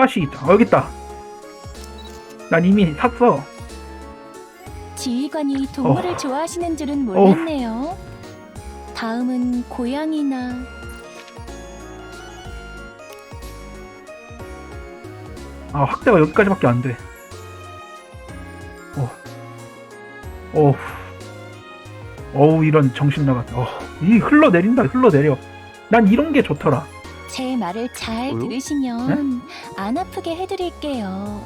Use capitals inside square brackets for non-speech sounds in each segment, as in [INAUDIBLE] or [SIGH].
스팟이 있다. 어, 여기 있다. 난 이미 샀어. 지휘관이 동물을 어. 좋아하시는 줄은 몰랐네요. 다음은 고양이나 아 확대가 여기까지밖에 안 돼. 어. 어우. 어우 이런 정신 나갔다. 어. 이 흘러내린다 흘러내려. 난 이런 게 좋더라. 제 말을 잘 뭐요? 들으시면 안 아프게 해드릴게요.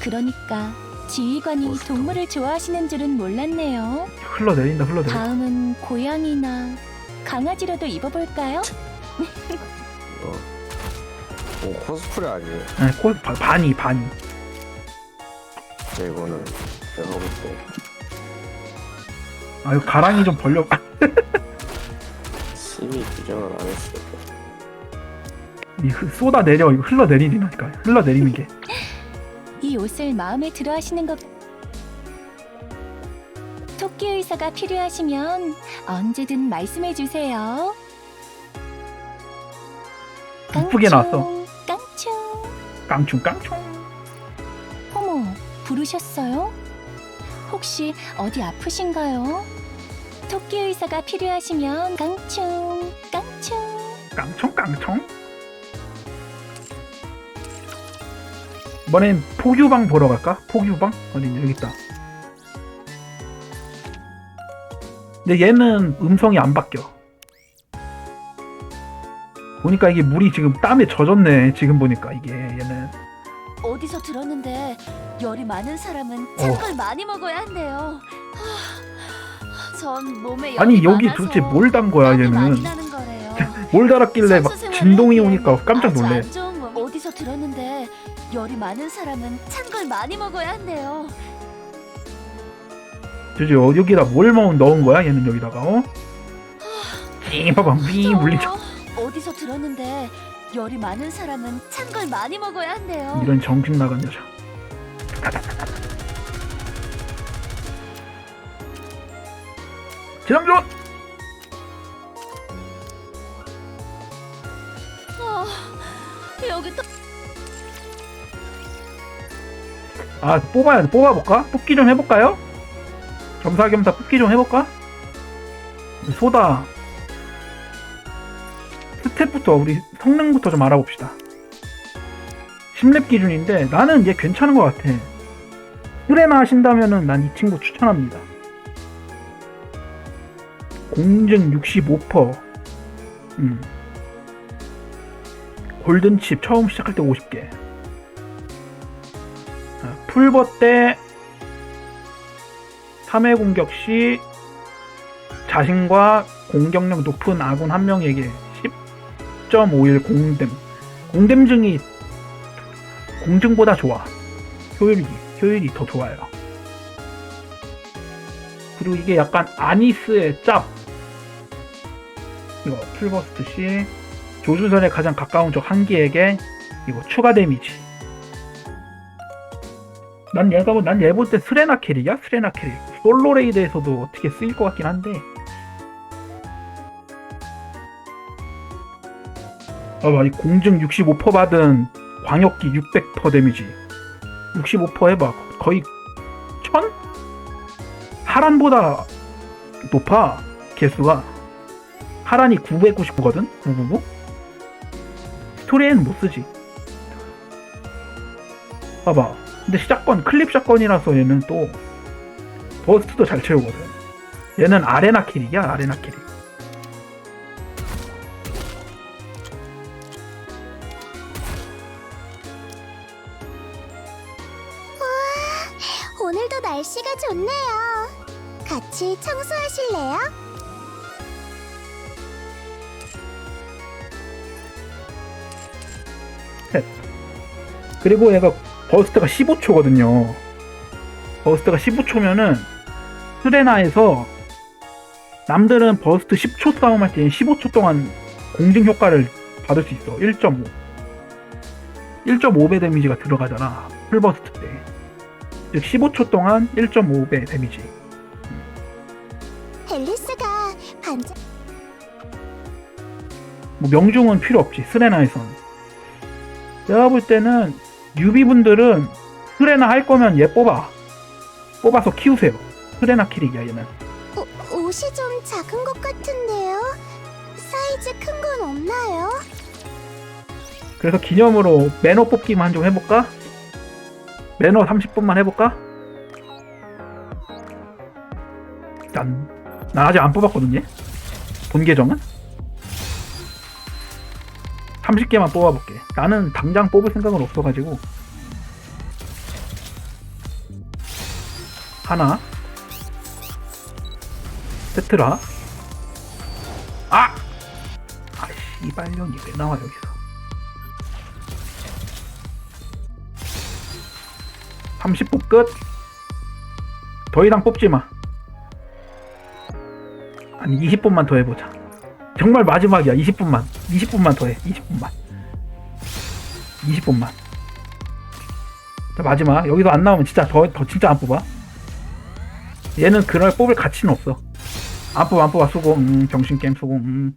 그러니까 지휘관이 멋있다. 동물을 좋아하시는 줄은 몰랐네요. 흘러내린다 흘러내려. 다음은 고양이나 강아지로도 입어볼까요? 이거 [LAUGHS] 오 코스프레 아니에요? 네, 코, 바, 반이 반이. 네, 이거는 내가 볼 때 아유 가랑이 좀 벌려. [LAUGHS] 심의 규정을 안 했어요. 이 흐- 쏟아 내려 이거 흘러내리니까 흘러내리는 게. [LAUGHS] 이 옷을 마음에 들어 하시는 것 토끼 의사가 필요하시면 언제든 말씀해 주세요. 이쁘게 나왔어. 깡충. 깡충 깡충. 어머, 부르셨어요? 혹시 어디 아프신가요? 토끼 의사가 필요하시면 깡충, 깡충. 깡총 깡총. 이번엔 포규방 보러 갈까? 포규방? 어디 여기 있다. 근데 얘는 음성이 안 바뀌어. 보니까 이게 물이 지금 땀에 젖었네. 지금 보니까 이게 얘는 어디서 들었는데 열이 많은 사람은 어. 찬걸 많이 먹어야 한대요. 하, 전 몸에 열이 아니 여기 도대체 뭘 단 거야 얘는. [LAUGHS] 뭘 달았길래 막 진동이 오니까 깜짝 놀래. 어디서 들었는데 열이 많은 사람은 찬 걸 많이 먹어야 한대요. 저지 어, 여기다 뭘 먹- 넣은 거야 얘는 여기다가 어? 이 봐봐 위 물리죠. 더워요. 어디서 들었는데 열이 많은 사람은 찬 걸 많이 먹어야 한대요. 이런 정신 나간 여자. 지상전 아, 여기 또 아 뽑아야 돼 뽑아볼까? 뽑기 좀 해볼까요? 겸사겸사 뽑기 좀 해볼까? 소다 스텝부터 우리 성능부터 좀 알아봅시다 10렙 기준인데 나는 얘 괜찮은 것 같아 스레나 하신다면은 난 이 친구 추천합니다 공증 65% 음. 골든칩 처음 시작할 때 50개 아, 풀버 때 3회 공격 시 자신과 공격력 높은 아군 한 명에게 10.51 공댐. 공댐증이 공증보다 좋아. 효율이 효율이 더 좋아요. 그리고 이게 약간 아니스의 짭. 이거 풀버스트 시 조준선에 가장 가까운 적한 개에게 이거 추가 데미지 난 얘가 뭐- 난얘 볼 때 스레나 캐릭이야? 스레나 캐릭 솔로 레이드에서도 어떻게 쓰일 것 같긴 한데. 봐봐 이 공증 65% 받은 광역기 600% 데미지. 65% 해봐. 거의 1000? 하란보다 높아 개수가. 하란이 999거든? 999 스토리에는 못 쓰지. 봐봐 근데 시작권 클립 샷건이라서 얘는 또 버스트도 잘 채우거든 얘는 아레나 캐릭이야 아레나 캐릭 오늘도 날씨가 좋네요. 같이 청소하실래요? 그리고 얘가 버스트가 15초거든요. 버스트가 15초면은 스레나에서 남들은 버스트 10초 싸움할 때 15초 동안 공증 효과를 받을 수 있어. 1.5. 1.5배 데미지가 들어가잖아. 풀버스트 때. 즉 15초 동안 1.5배 데미지. 앨리스가 반짝 뭐 명중은 필요 없지. 스레나에선. 내가 볼 때는 뉴비분들은 트레나 할 거면 얘 뽑아. 뽑아서 키우세요. 트레나 키릭이야 얘는. 오, 옷이 좀 작은 것 같은데요? 사이즈 큰 건 없나요? 그래서 기념으로 매너 뽑기만 좀 해볼까? 매너 30분만 해볼까? 짠. 나 아직 안 뽑았거든요. 본 계정은? 30개만 뽑아볼게. 나는 당장 뽑을 생각은 없어가지고. 하나. 세트라. 아! 아, 씨발년이 왜 나와, 여기서. 30분 끝. 더 이상 뽑지 마. 아니 20분만 더 해보자. 정말 마지막이야. 20분만. 20분만 더 해. 20분만. 20분만. 자, 마지막. 여기서 안 나오면 진짜 더, 더 진짜 안 뽑아. 얘는 그럴 뽑을 가치는 없어. 안 뽑아 안 뽑아 수고. 음, 정신 게임 수고. 음.